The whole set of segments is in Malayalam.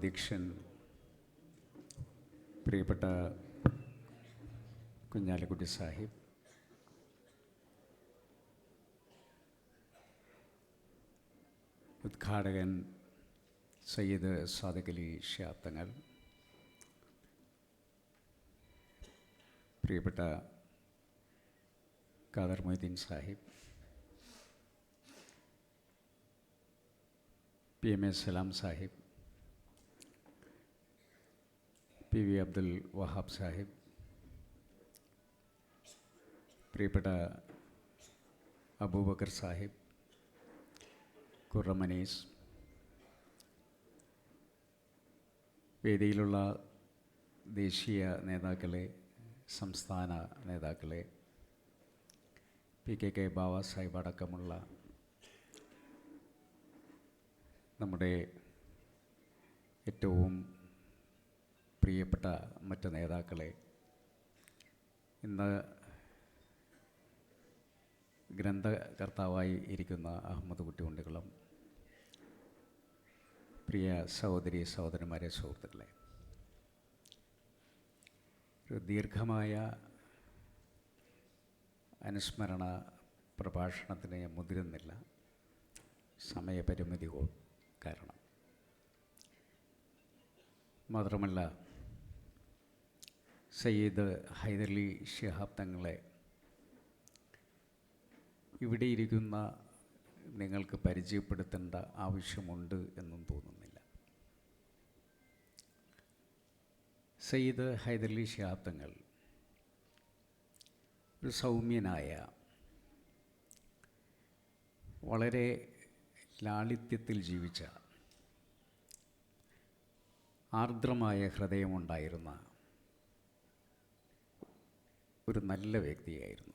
അധ്യക്ഷൻ പ്രിയപ്പെട്ട കുഞ്ഞാലിക്കുട്ടി സാഹിബ് ഉദ്ഘാടകൻ സയ്യിദ് സാദഖലി ഷാത്തങ്ങൾ പ്രിയപ്പെട്ട Khader Moideen Sahib P M A Salam Sahib P V Abdul Wahab Sahib പ്രിയപ്പെട്ട അബൂബക്കർ സാഹിബ് കുറമനീസ് വേദിയിലുള്ള ദേശീയ നേതാക്കളെ സംസ്ഥാന നേതാക്കളെ P K K Baba Sahib അടക്കമുള്ള നമ്മുടെ ഏറ്റവും പ്രിയപ്പെട്ട മറ്റ് നേതാക്കളെ ഇന്ന് ഗ്രന്ഥകർത്താവായി ഇരിക്കുന്ന അഹമ്മദ് കുട്ടിയുണ്ടികളും പ്രിയ സഹോദരി സഹോദരന്മാരെ സുഹൃത്തുക്കളെ ഒരു ദീർഘമായ അനുസ്മരണ പ്രഭാഷണത്തിന് ഞാൻ മുതിരുന്നില്ല. സമയപരിമിതി കാരണം. മാത്രമല്ല സയ്യിദ് ഹൈദർലി ഷിഹാബ് തങ്ങളെ ഇവിടെ ഇരിക്കുന്ന നിങ്ങൾക്ക് പരിചയപ്പെടുത്തേണ്ട ആവശ്യമുണ്ട് എന്നും തോന്നുന്നില്ല. സയ്യിദ് ഹൈദർലി ഷിഹാബ് തങ്ങൾ ഒരു സൗമ്യനായ വളരെ ലാളിത്യത്തിൽ ജീവിച്ച ആർദ്രമായ ഹൃദയമുണ്ടായിരുന്ന ഒരു നല്ല വ്യക്തിയായിരുന്നു.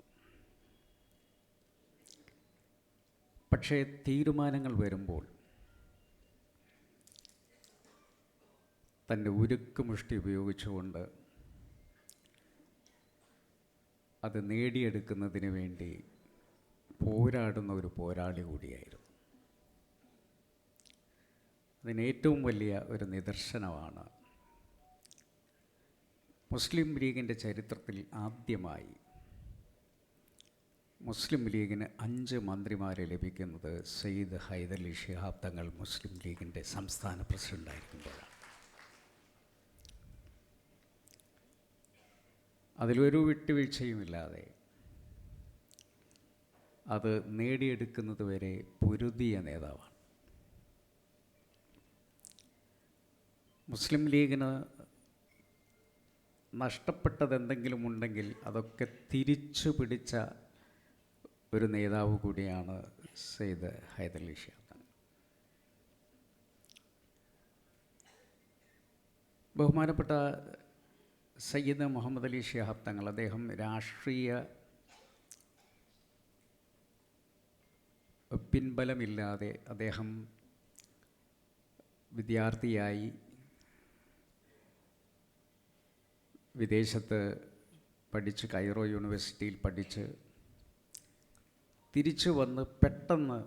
പക്ഷേ തീരുമാനങ്ങൾ വരുമ്പോൾ തന്റെ ഉരുക്കുമുഷ്ടി ഉപയോഗിച്ചുകൊണ്ട് അത് നേടിയെടുക്കുന്നതിന് വേണ്ടി പോരാടുന്ന ഒരു പോരാളി കൂടിയായിരുന്നു. അതിന് ഏറ്റവും വലിയ ഒരു നിദർശനമാണ് മുസ്ലിം ലീഗിന്റെ ചരിത്രത്തിൽ ആദ്യമായി മുസ്ലിം ലീഗിന് അഞ്ച് മന്ത്രിമാരെ ലഭിക്കുന്നത് സയ്യിദ് ഹൈദലി ഷിഹാബ് തങ്ങൾ മുസ്ലിം ലീഗിന്റെ സംസ്ഥാന പ്രസിഡന്റായിരിക്കുമ്പോഴാണ് അതിലൊരു വിട്ടുവീഴ്ചയുമില്ലാതെ അത് നേടിയെടുക്കുന്നത് വരെ പൊരുതിയ നേതാവാണ്. മുസ്ലിം ലീഗിന് നഷ്ടപ്പെട്ടത് എന്തെങ്കിലും ഉണ്ടെങ്കിൽ അതൊക്കെ തിരിച്ചു പിടിച്ച ഒരു നേതാവ് കൂടിയാണ് സെയ്ദ് ഹൈദരലി തങ്ങൾ ബഹുമാനപ്പെട്ട സയ്യിദ് മുഹമ്മദ് അലി ഷിഹാബ് തങ്ങൾ അദ്ദേഹം രാഷ്ട്രീയ പിൻബലമില്ലാതെ അദ്ദേഹം വിദ്യാർത്ഥിയായി വിദേശത്ത് പഠിച്ച് കൈറോ യൂണിവേഴ്സിറ്റിയിൽ പഠിച്ച് തിരിച്ചു വന്ന് പെട്ടെന്ന്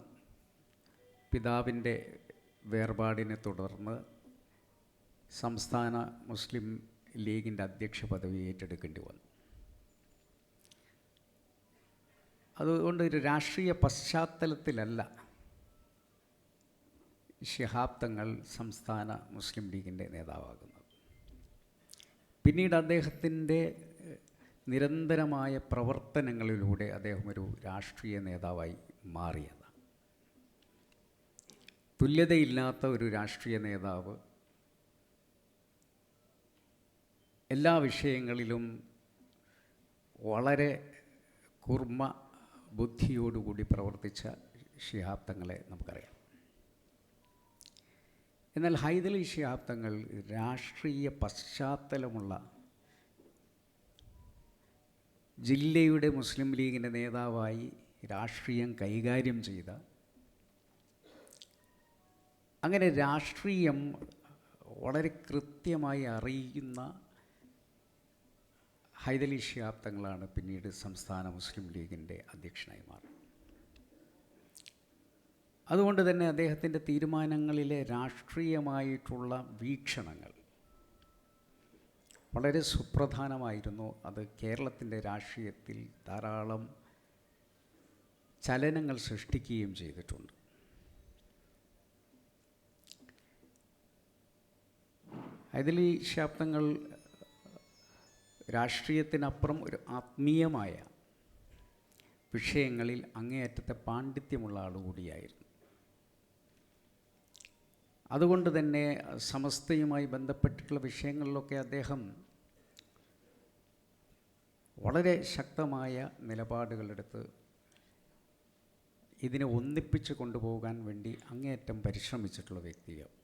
പിതാവിന്റെ വേർപാടിനെ തുടർന്ന് സംസ്ഥാന മുസ്ലിം ലീഗിന്റെ അധ്യക്ഷ പദവി ഏറ്റെടുക്കേണ്ടി വന്നു. അതുകൊണ്ട് ഒരു രാഷ്ട്രീയ പശ്ചാത്തലത്തിലല്ല ശിഹാബ്ദങ്ങൾ സംസ്ഥാന മുസ്ലിം ലീഗിന്റെ നേതാവാകുന്നത്. പിന്നീട് അദ്ദേഹത്തിന്റെ നിരന്തരമായ പ്രവർത്തനങ്ങളിലൂടെ അദ്ദേഹം ഒരു രാഷ്ട്രീയ നേതാവായി മാറിയതാണ് തുല്യതയില്ലാത്ത ഒരു രാഷ്ട്രീയ നേതാവ് എല്ലാ വിഷയങ്ങളിലും വളരെ കുർമ്മ ബുദ്ധിയോടുകൂടി പ്രവർത്തിച്ച ശിഹാബ് തങ്ങളെ നമുക്കറിയാം. എന്നാൽ ഹൈദലി രാഷ്ട്രീയ പശ്ചാത്തലമുള്ള ജില്ലയുടെ മുസ്ലിം ലീഗിന്റെ നേതാവായി രാഷ്ട്രീയം കൈകാര്യം ചെയ്ത അങ്ങനെ രാഷ്ട്രീയം വളരെ കൃത്യമായി അറിയുന്ന ഹൈദലി പിന്നീട് സംസ്ഥാന മുസ്ലിം ലീഗിന്റെ അധ്യക്ഷനായി മാറുന്നത്. അതുകൊണ്ട് തന്നെ അദ്ദേഹത്തിന്റെ തീരുമാനങ്ങളിലെ രാഷ്ട്രീയമായിട്ടുള്ള വീക്ഷണങ്ങൾ വളരെ സുപ്രധാനമായിരുന്നു. അത് കേരളത്തിന്റെ രാഷ്ട്രീയത്തിൽ ധാരാളം ചലനങ്ങൾ സൃഷ്ടിക്കുകയും ചെയ്തിട്ടുണ്ട്. അതിൽ ഈ ശബ്ദങ്ങൾ രാഷ്ട്രീയത്തിനപ്പുറം ഒരു ആത്മീയമായ വിഷയങ്ങളിൽ അങ്ങേയറ്റത്തെ പാണ്ഡിത്യമുള്ള ആളുകൂടിയായിരുന്നു. അതുകൊണ്ട് തന്നെ സമസ്തയുമായി ബന്ധപ്പെട്ടിട്ടുള്ള വിഷയങ്ങളിലൊക്കെ അദ്ദേഹം വളരെ ശക്തമായ നിലപാടുകളെടുത്ത് ഇതിനെ ഒന്നിപ്പിച്ച് കൊണ്ടുപോകാൻ വേണ്ടി അങ്ങേയറ്റം പരിശ്രമിച്ചിട്ടുള്ള വ്യക്തിയാണ്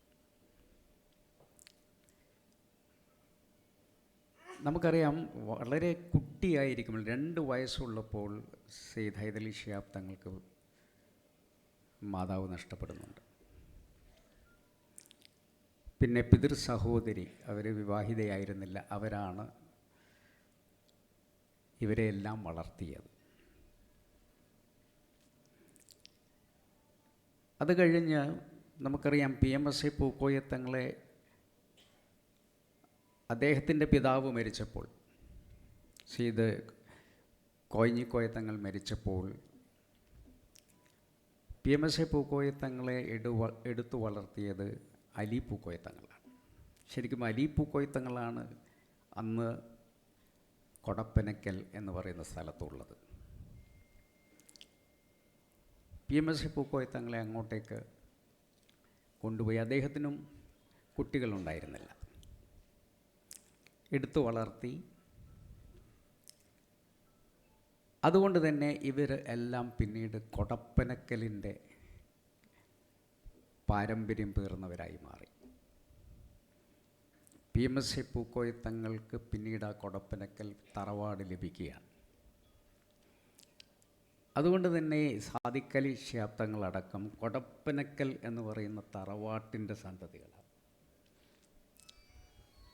നമുക്കറിയാം വളരെ കുട്ടിയായിരിക്കുമ്പോൾ രണ്ട് വയസ്സുള്ളപ്പോൾ സെയ്ദ് ഹൈദലി ഷിയാബ് തങ്ങൾക്ക് മാതാവ് നഷ്ടപ്പെടുന്നുണ്ട്. പിന്നെ പിതൃ സഹോദരി അവർ വിവാഹിതയായിരുന്നില്ല. അവരാണ് ഇവരെ എല്ലാം വളർത്തിയത്. അത് കഴിഞ്ഞ് നമുക്കറിയാം പി എം എസ് എ പൂക്കോയത്തങ്ങളെ അദ്ദേഹത്തിന്റെ പിതാവ് മരിച്ചപ്പോൾ സീത് കോയഞ്ഞിക്കോയത്തങ്ങൾ മരിച്ചപ്പോൾ പി എം എസ് എ പൂക്കോയത്തങ്ങളെ എടുവ എടുത്തു വളർത്തിയത് അലി പൂക്കോയത്തങ്ങളാണ് ശരിക്കും അലി പൂക്കോയത്തങ്ങളാണ് അന്ന് കൊടപ്പനക്കൽ എന്ന് പറയുന്ന സ്ഥലത്തുള്ളത്. പി എം എസ് പൂക്കോയത്തങ്ങളെ അങ്ങോട്ടേക്ക് കൊണ്ടുപോയി. അദ്ദേഹത്തിനും കുട്ടികളുണ്ടായിരുന്നില്ല. എടുത്തു വളർത്തി. അതുകൊണ്ട് തന്നെ ഇവർ എല്ലാം പിന്നീട് കൊടപ്പനക്കലിന്റെ പാരമ്പര്യം പേർന്നവരായി മാറി. പി. എം. എസ്. സി പൂക്കോയത്തങ്ങൾക്ക് പിന്നീട് ആ കൊടപ്പനക്കൽ തറവാട് ലഭിക്കുകയാണ്. അതുകൊണ്ട് തന്നെ സാദിക്കലി ക്ഷേത്രങ്ങളടക്കം കൊടപ്പനക്കൽ എന്ന് പറയുന്ന തറവാട്ടിന്റെ സന്തതികളാണ്.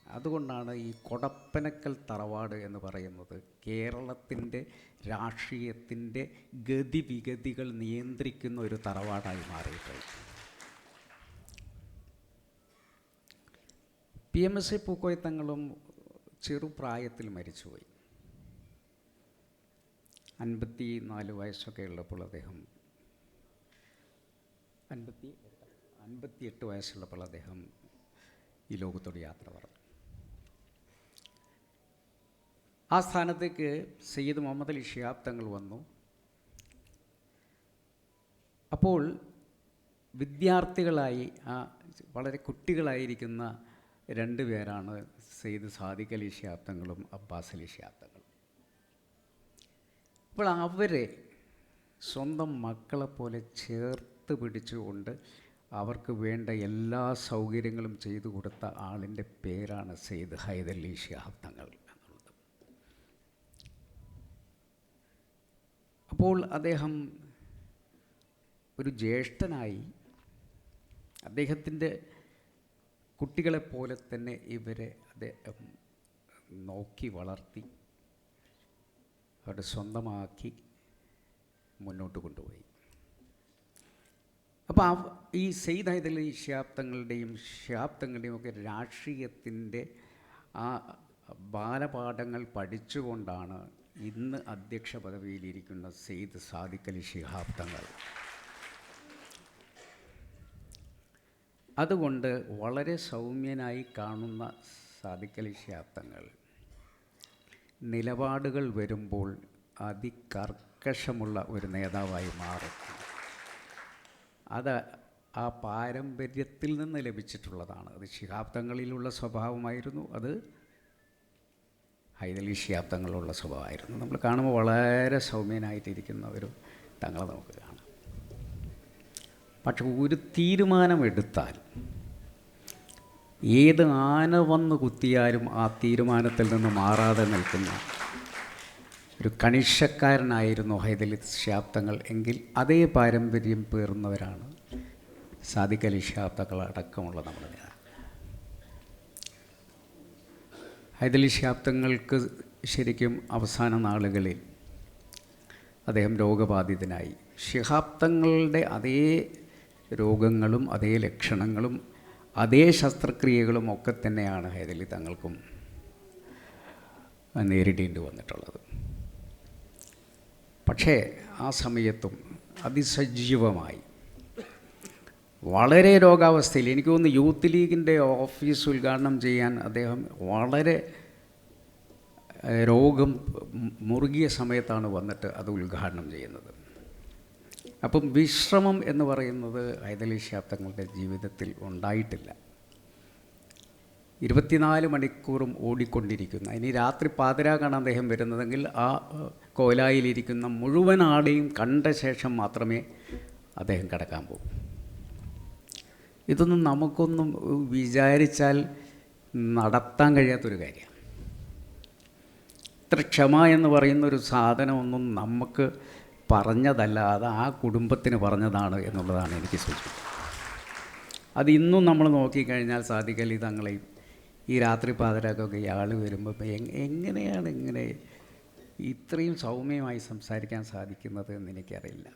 അതുകൊണ്ടാണ് ഈ കൊടപ്പനക്കൽ തറവാട് എന്ന് പറയുന്നത് കേരളത്തിന്റെ രാഷ്ട്രീയത്തിന്റെ ഗതിവിഗതികൾ നിയന്ത്രിക്കുന്ന ഒരു തറവാടായി മാറിയിട്ടുള്ളത്. പി എം എസ് എ പൂക്കോയത്തങ്ങളും ചെറുപ്രായത്തിൽ മരിച്ചുപോയി. അൻപത്തി നാല് വയസ്സൊക്കെ ഉള്ളപ്പോൾ അദ്ദേഹം അൻപത്തി അൻപത്തിയെട്ട് വയസ്സുള്ളപ്പോൾ അദ്ദേഹം ഈ ലോകത്തോട് യാത്ര പറഞ്ഞു. ആ സ്ഥാനത്തേക്ക് സയ്യിദ് മുഹമ്മദ് അലി ഷിഹാബ് തങ്ങൾ വന്നു. അപ്പോൾ വിദ്യാർത്ഥികളായി ആ വളരെ കുട്ടികളായിരിക്കുന്ന രണ്ട് പേരാണ് സെയ്ദ് സാദിഖ് അലി ഷിയാബ്ദങ്ങളും അബ്ബാസ് അലി ഷിയാബ്ദങ്ങളും അപ്പോൾ അവരെ സ്വന്തം മക്കളെപ്പോലെ ചേർത്ത് പിടിച്ചുകൊണ്ട് അവർക്ക് വേണ്ട എല്ലാ സൗകര്യങ്ങളും ചെയ്തു കൊടുത്ത ആളിന്റെ പേരാണ് സെയ്ദ് ഹൈദലി തങ്ങൾ എന്നുള്ളത്. അപ്പോൾ അദ്ദേഹം ഒരു ജ്യേഷ്ഠനായി അദ്ദേഹത്തിന്റെ കുട്ടികളെപ്പോലെ തന്നെ ഇവരെ അദ്ദേഹം നോക്കി വളർത്തി അവരുടെ സ്വന്തമാക്കി മുന്നോട്ട് കൊണ്ടുപോയി. അപ്പോൾ ആ ഈ സെയ്ദ് ഈ ശാപ്തങ്ങളുടെയും ശാപ്തങ്ങളുടെയും ഒക്കെ രാഷ്ട്രീയത്തിന്റെ ആ ബാലപാഠങ്ങൾ പഠിച്ചുകൊണ്ടാണ് ഇന്ന് അധ്യക്ഷ പദവിയിലിരിക്കുന്ന സെയ്ദ് സാദിഖ് അലി ഷിഹാബ് തങ്ങൾ അതുകൊണ്ട് വളരെ സൗമ്യനായി കാണുന്ന അലി നിലപാടുകൾ വരുമ്പോൾ അതികർക്കശമുള്ള ഒരു നേതാവായി മാറും. അത് ആ പാരമ്പര്യത്തിൽ നിന്ന് ലഭിച്ചിട്ടുള്ളതാണ്. അത് ശിഹാബ്ദങ്ങളിലുള്ള സ്വഭാവമായിരുന്നു. അത് ഹൈദലി ശിഹാബ്ദങ്ങളിലുള്ള സ്വഭാവമായിരുന്നു. നമ്മൾ കാണുമ്പോൾ വളരെ സൗമ്യനായിട്ടിരിക്കുന്ന ഒരു തങ്ങളെ നമുക്ക് കാണാം. പക്ഷെ ഒരു തീരുമാനമെടുത്താൽ ഏത് ആന വന്ന് കുത്തിയാലും ആ തീരുമാനത്തിൽ നിന്ന് മാറാതെ നിൽക്കുന്ന. ഒരു കണിഷക്കാരനായിരുന്നു ഹൈദലി ശാബ്ദങ്ങൾ എങ്കിൽ അതേ പാരമ്പര്യം പേറുന്നവരാണ് സാദിഖലി ശാബ്ദങ്ങൾ അടക്കമുള്ള നമ്മുടെ ഹൈദലി ശാബ്ദങ്ങൾക്ക് ശരിക്കും അവസാന നാളുകളിൽ അദ്ദേഹം രോഗബാധിതനായി. ശിഹാബ്ദങ്ങളുടെ അതേ രോഗങ്ങളും അതേ ലക്ഷണങ്ങളും അതേ ശസ്ത്രക്രിയകളും ഒക്കെ തന്നെയാണ് ഹൈദലി തങ്ങൾക്കും നേരിടേണ്ടി വന്നിട്ടുള്ളത്. പക്ഷേ ആ സമയത്തും അതിസജീവമായി. വളരെ രോഗാവസ്ഥയിൽ എനിക്ക് തോന്നുന്നു യൂത്ത് ലീഗിന്റെ ഓഫീസ് ഉദ്ഘാടനം ചെയ്യാൻ അദ്ദേഹം വളരെ രോഗം മുറുകിയ സമയത്താണ് വന്നിട്ട് അത് ഉദ്ഘാടനം ചെയ്യുന്നത്. അപ്പം വിശ്രമം എന്ന് പറയുന്നത് ഐതലി ശാബ്ദങ്ങളുടെ ജീവിതത്തിൽ ഉണ്ടായിട്ടില്ല. ഇരുപത്തിനാല് മണിക്കൂറും ഓടിക്കൊണ്ടിരിക്കുന്ന. ഇനി രാത്രി പാതിരാകാണ് അദ്ദേഹം വരുന്നതെങ്കിൽ ആ കോലായിലിരിക്കുന്ന മുഴുവൻ ആടെയും കണ്ട ശേഷം മാത്രമേ അദ്ദേഹം കിടക്കാൻ പോകും. ഇതൊന്നും നമുക്കൊന്നും വിചാരിച്ചാൽ നടത്താൻ കഴിയാത്തൊരു കാര്യമാണ്. ഇത്ര ക്ഷമ എന്ന് പറയുന്ന ഒരു സാധനമൊന്നും നമുക്ക് പറഞ്ഞതല്ല അത് ആ കുടുംബത്തിന് പറഞ്ഞതാണ് എന്നുള്ളതാണ് എനിക്ക് സൂചന അത് ഇന്നും നമ്മൾ നോക്കിക്കഴിഞ്ഞാൽ സാധിക്കലി തങ്ങളെയും ഈ രാത്രി പാതിരാക്കൊക്കെ ഇയാൾ വരുമ്പോൾ എങ്- എങ്ങനെയാണ് ഇങ്ങനെ ഇത്രയും സൗമ്യമായി സംസാരിക്കാൻ സാധിക്കുന്നത് എന്ന് എനിക്കറിയില്ല.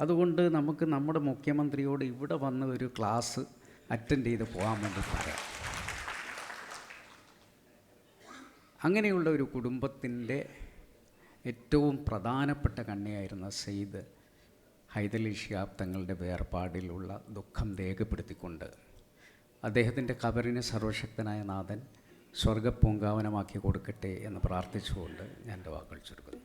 അതുകൊണ്ട് നമുക്ക് നമ്മുടെ മുഖ്യമന്ത്രിയോട് ഇവിടെ വന്ന് ഒരു ക്ലാസ് അറ്റൻഡ് ചെയ്ത് പോകാൻ വേണ്ടി പറയാം. അങ്ങനെയുള്ള ഒരു കുടുംബത്തിന്റെ ഏറ്റവും പ്രധാനപ്പെട്ട കണ്ണിയായിരുന്ന സെയ്ദ് ഹൈദലി ഷിയാബ് തങ്ങളുടെ വേർപാടിലുള്ള ദുഃഖം രേഖപ്പെടുത്തിക്കൊണ്ട് അദ്ദേഹത്തിന്റെ കബറിനെ സർവശക്തനായ നാഥൻ സ്വർഗപ്പൂങ്കാവനമാക്കി കൊടുക്കട്ടെ എന്ന് പ്രാർത്ഥിച്ചുകൊണ്ട് ഞാൻ എന്റെ വാക്കുകൾ ചുരുക്കുന്നു.